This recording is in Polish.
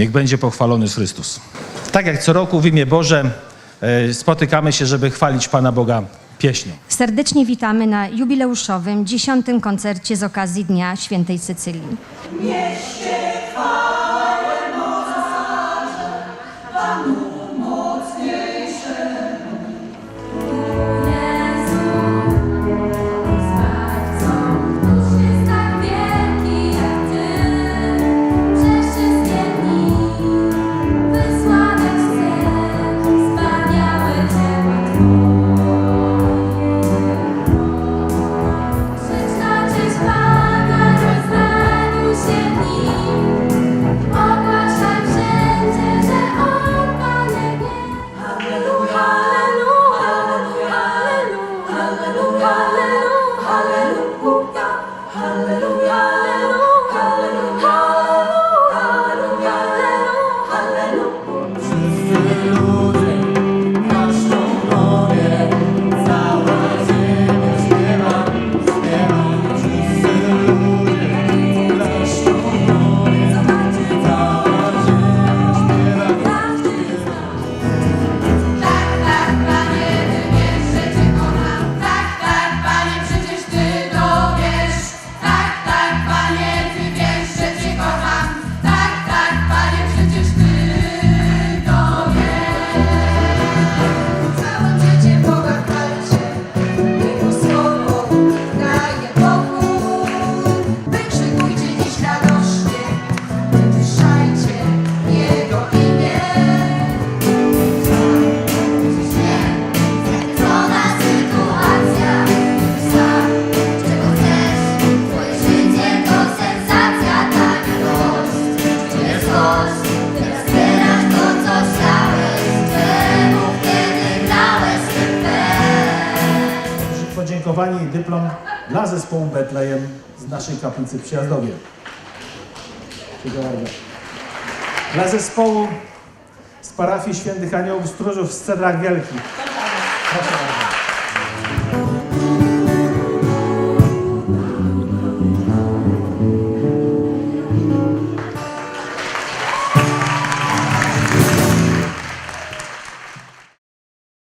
Niech będzie pochwalony Chrystus. Tak jak co roku w imię Boże e, spotykamy się, żeby chwalić Pana Boga pieśnią. Serdecznie witamy na jubileuszowym dziesiątym koncercie z okazji Dnia Świętej Cycylii. Música Podziękowanie i dyplom dla zespołu Betlejem z naszej kaplicy w Przyjazdowie. Dziękuję bardzo. Dla zespołu z parafii Świętych Aniołów Stróżów z Cedrak Wielkich. Proszę bardzo.